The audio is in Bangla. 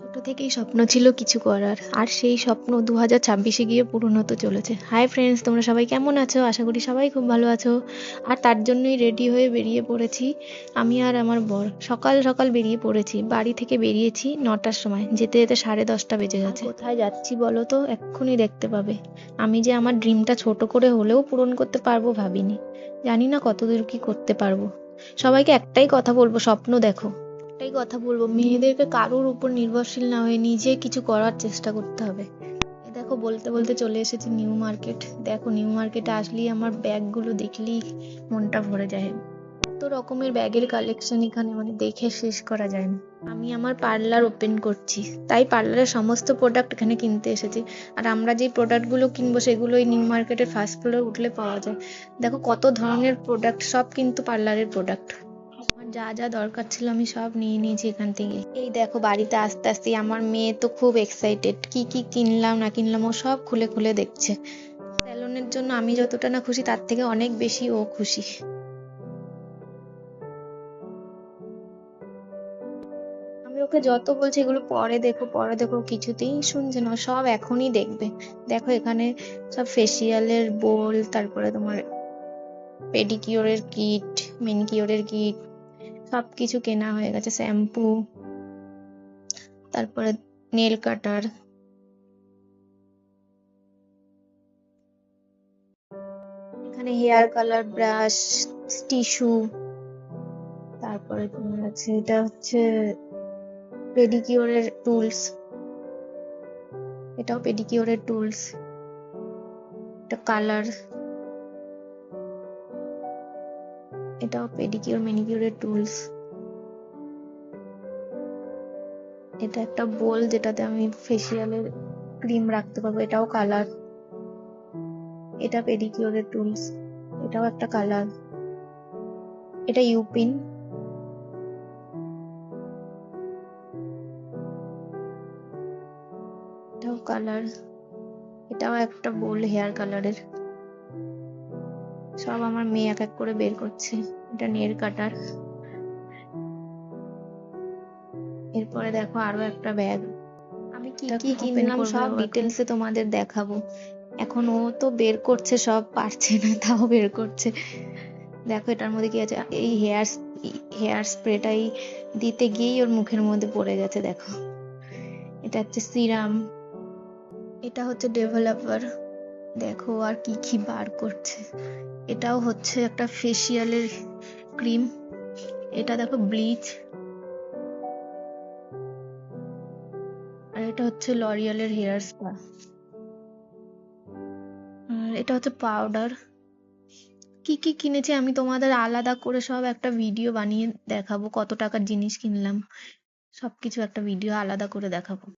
ছোট থেকেই স্বপ্ন ছিল কিছু করার, আর সেই স্বপ্ন দু হাজার ছাব্বিশে গিয়ে পূরণ হতে চলেছে। হাই ফ্রেন্ডস তোমরা সবাই কেমন আছো? আশা করি সবাই খুব ভালো আছো। আর তার জন্যই রেডি হয়ে বেরিয়ে পড়েছি আমি আর আমার বর। সকাল সকাল বেরিয়ে পড়েছি, বাড়ি থেকে বেরিয়েছি নটার সময়, যেতে যেতে সাড়ে দশটা বেজে গেছে। কোথায় যাচ্ছি বলো তো? এক্ষুনি দেখতে পাবে। আমি যে আমার ড্রিমটা ছোট করে হলেও পূরণ করতে পারব ভাবিনি। জানি না কতদূর কি করতে পারব। সবাইকে একটাই কথা বলব, স্বপ্ন দেখো। একটাই কথা বলব, মেয়েদেরকে কারোর উপর নির্ভরশীল না হয়ে নিজে কিছু করার চেষ্টা করতে হবে। দেখো বলতে বলতে চলে এসেছি নিউ মার্কেট। দেখো নিউ মার্কেটে আসলেই আমার ব্যাগগুলো দেখলেই মনটা ভরে যায়। এত রকমের ব্যাগের কালেকশন এখানে মানে দেখে শেষ করা যায় না। আমি আমার পার্লার ওপেন করছি। তাই পার্লারের সমস্ত প্রোডাক্ট এখানে কিনতে এসেছি। আর আমরা যে প্রোডাক্টগুলো কিনবো সেগুলো এই নিউ মার্কেটের ফার্স্ট ফ্লোরে উঠলে পাওয়া যায়। দেখো কত ধরনের প্রোডাক্ট সব কিন্তু পার্লারের প্রোডাক্ট যা যা দরকার ছিল আমি সব নিয়ে নিয়েছি এখান থেকে। এই দেখো বাড়িতে আস্তে আস্তে আমার মেয়ে তো খুব এক্সাইটেড কি কি কিনলাম, না কিনলাম, ও সব খুলে খুলে দেখছে। স্যালনের জন্য আমি যতটা না খুশি, তার থেকে অনেক বেশি ও খুশি। আমি ওকে যত বলছি, এগুলো পরে দেখো পরে দেখো কিছুতেই শুনছে না সব এখনই দেখবে। দেখো এখানে সব ফেসিয়ালের বোল তারপরে তোমার পেডিকিওরের কিট মেনিকিওরের কিট সবকিছু কেনা হয়ে গেছে, শ্যাম্পু, তারপরে নেল কাটার এখানে হেয়ার কালার ব্রাশ টিস্যু তারপরে তোমার আছে, এটা হচ্ছে পেডিকিওরের টুলস এটাও পেডিকিওরের টুলস এটা কালার এটাও পেডিকিওর ম্যানিকিওরের টুলস এটা একটা বোল যেটাতে আমি ফেসিয়ালের ক্রিম রাখতে পারব, এটাও কালার এটা পেডিকিওরের টুলস এটাও একটা কালার এটা ইউপিন এটাও কালার এটাও একটা বোল হেয়ার কালারের সব আমার মেয়ে এক এক করে বের করছে। এটা নেল কাটার। এরপরে দেখো আরও একটা ব্যাগ আমি কি কি কিনলাম সব ডিটেলসে তোমাদের দেখাবো। এখন ও তো বের করছে সব পারছে না তাও বের করছে। দেখো এটার মধ্যে কি আছে? এই হেয়ার হেয়ার স্প্রেটাই দিতে গিয়েই ওর মুখের মধ্যে পড়ে গেছে দেখো। এটা হচ্ছে সিরাম এটা হচ্ছে ডেভেলপার দেখো আর কি কি বার করছে। এটাও হচ্ছে একটা ফেসিয়ালের ক্রিম এটা দেখো ব্লিচ আর এটা হচ্ছে লরিয়ালের হেয়ার স্পা এটা হচ্ছে পাউডার কি কি কিনেছি আমি তোমাদের আলাদা করে সব একটা ভিডিও বানিয়ে দেখাবো, কত টাকার জিনিস কিনলাম। সবকিছু একটা ভিডিও আলাদা করে দেখাবো।